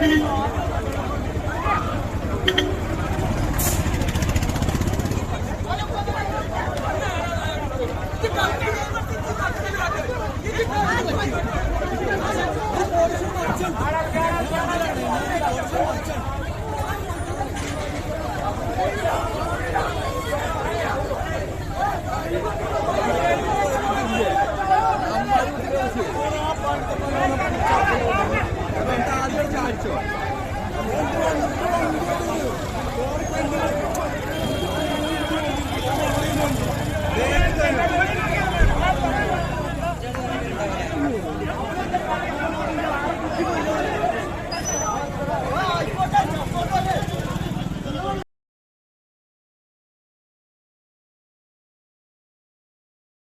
All right. ఉంటుంది